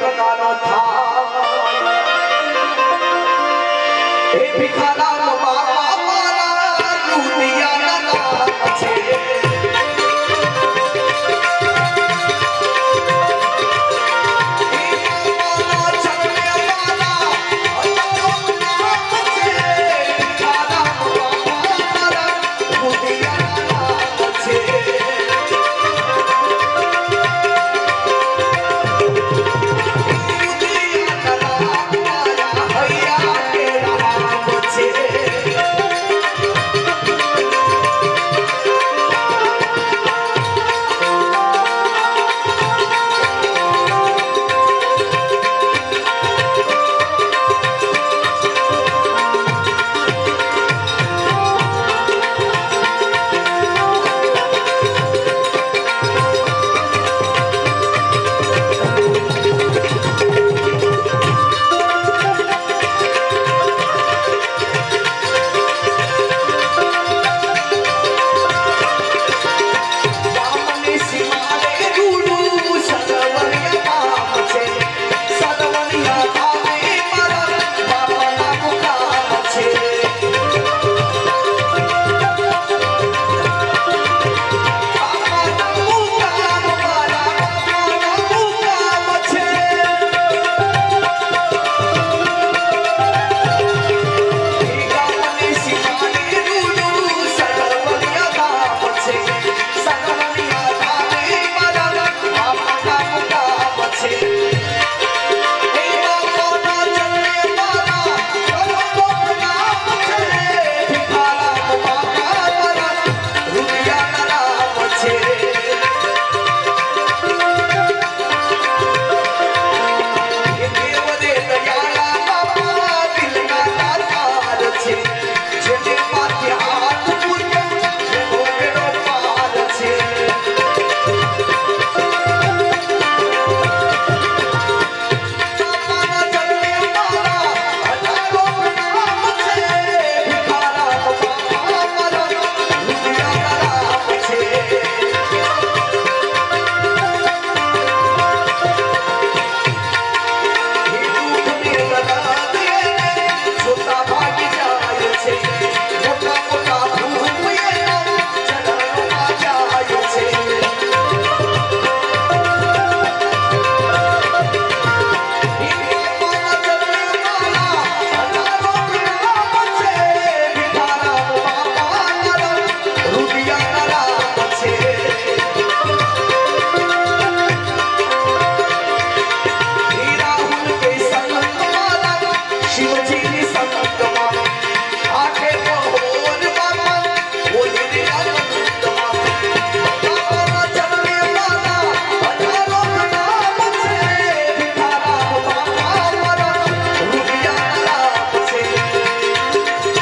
પોતાનો થાય એ ભિખારા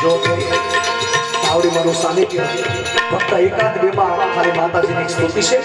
જો તાવડી મારું સાનિધ્ય ફક્ત એકાદ બેમાં મારી માતાજીની સ્તુતિ છે.